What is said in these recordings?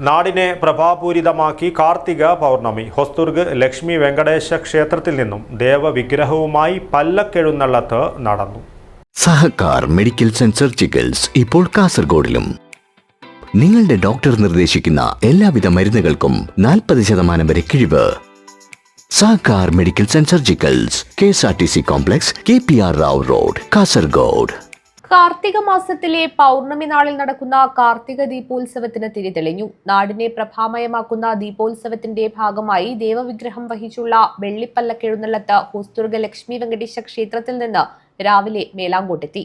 നാടിനെ പ്രഭാപൂരിതമാക്കി കാർത്തിക പൗർണമി. ഹൊസ്തുർഗ് ലക്ഷ്മി വെങ്കടേശ ക്ഷേത്രത്തിൽ നിന്നും ദേവവിഗ്രഹവുമായി പല്ലക്കെഴുന്നള്ളത്ത് നടന്നു. സഹകാർ മെഡിക്കൽ ആൻഡ് സർജിക്കൽസ് ഇപ്പോൾ കാസർഗോഡിലും. നിങ്ങളുടെ ഡോക്ടർ നിർദ്ദേശിക്കുന്ന എല്ലാവിധ മരുന്നുകൾക്കും നാൽപ്പത് ശതമാനം വരെ കിഴിവ്. Sahakar medical and surgicals K S R T C complex K P R Rao road Kasaragod. Karthika മാസത്തിലെ പൗർണമി നാളിൽ നടക്കുന്ന കാർത്തിക ദീപോത്സവത്തിന് തിരിതെളിഞ്ഞു. നാടിനെ പ്രഭാമയമാക്കുന്ന ദീപോത്സവത്തിന്റെ ഭാഗമായി ദേവവിഗ്രഹം വഹിച്ചുള്ള വെള്ളിപ്പല്ലക്കെഴുന്നള്ളത്ത് ഹോസ്തുർഗ ലക്ഷ്മി വെങ്കടേശ ക്ഷേത്രത്തിൽ നിന്ന് രാവിലെ മേലാങ്കോട്ടെത്തി.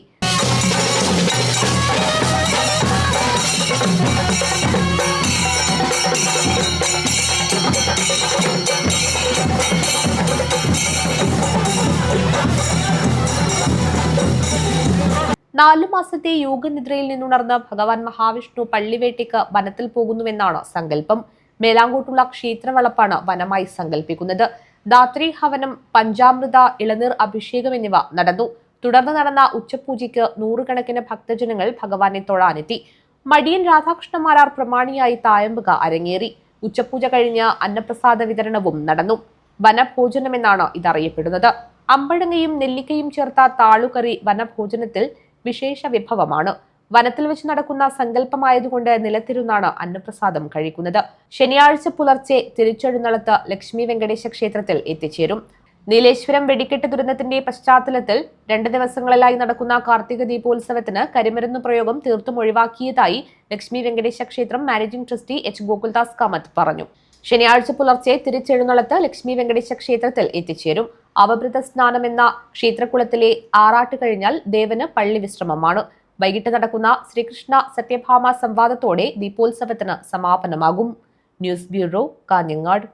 നാലു മാസത്തെ യോഗനിദ്രയിൽ നിന്നുണർന്ന ഭഗവാൻ മഹാവിഷ്ണു പള്ളിവേട്ടയ്ക്ക് വനത്തിൽ പോകുന്നുവെന്നാണ് സങ്കല്പം. മേലാങ്കോട്ടുള്ള ക്ഷേത്രവളപ്പാണ് വനമായി സങ്കല്പിക്കുന്നത്. ധാത്രി ഹവനം പഞ്ചാമൃത ഇളനീർ അഭിഷേകം എന്നിവ നടന്നു. തുടർന്ന് നടന്ന ഉച്ചപൂജയ്ക്ക് നൂറുകണക്കിന് ഭക്തജനങ്ങൾ ഭഗവാനെ തൊഴാനെത്തി. മടിയൻ രാധാകൃഷ്ണമാരാർ പ്രമാണിയായി തായമ്പുക അരങ്ങേറി. ഉച്ചപൂജ കഴിഞ്ഞ് അന്നപ്രസാദ വിതരണവും നടന്നു. വനഭോജനമെന്നാണ് ഇതറിയപ്പെടുന്നത്. അമ്പഴങ്ങയും നെല്ലിക്കയും ചേർത്ത താളുകറി വനഭോജനത്തിൽ വിശേഷ വിഭവമാണ്. വനത്തിൽ വെച്ച് നടക്കുന്ന സങ്കല്പമായതുകൊണ്ട് നിലത്തിരുന്നാണ് അന്നപ്രസാദം കഴിക്കുന്നത്. ശനിയാഴ്ച പുലർച്ചെ തിരിച്ചെഴുന്നള്ളത്ത് ലക്ഷ്മി വെങ്കടേശ ക്ഷേത്രത്തിൽ എത്തിച്ചേരും. നീലേശ്വരം വെടിക്കെട്ട് ദുരന്തത്തിന്റെ പശ്ചാത്തലത്തിൽ രണ്ട് ദിവസങ്ങളിലായി നടക്കുന്ന കാർത്തിക ദീപോത്സവത്തിന് കരിമരുന്ന് പ്രയോഗം തീർത്തും ഒഴിവാക്കിയതായി ലക്ഷ്മി വെങ്കടേശ ക്ഷേത്രം managing trustee H Gokuldas Kamath പറഞ്ഞു. ശനിയാഴ്ച പുലർച്ചെ തിരിച്ചെഴുന്നള്ളത്ത് ലക്ഷ്മി വെങ്കടേശ ക്ഷേത്രത്തിൽ എത്തിച്ചേരും. അവഭൃത സ്നാനം എന്ന ക്ഷേത്രകുളത്തിലെ ആറാട്ട് കഴിഞ്ഞാൽ ദേവന് പള്ളി വിശ്രമമാണ്. വൈകിട്ട് നടക്കുന്ന ശ്രീകൃഷ്ണ സത്യഭാമ സംവാദത്തോടെ ദീപോത്സവത്തിന് സമാപനമാകും. News bureau Kanhangad.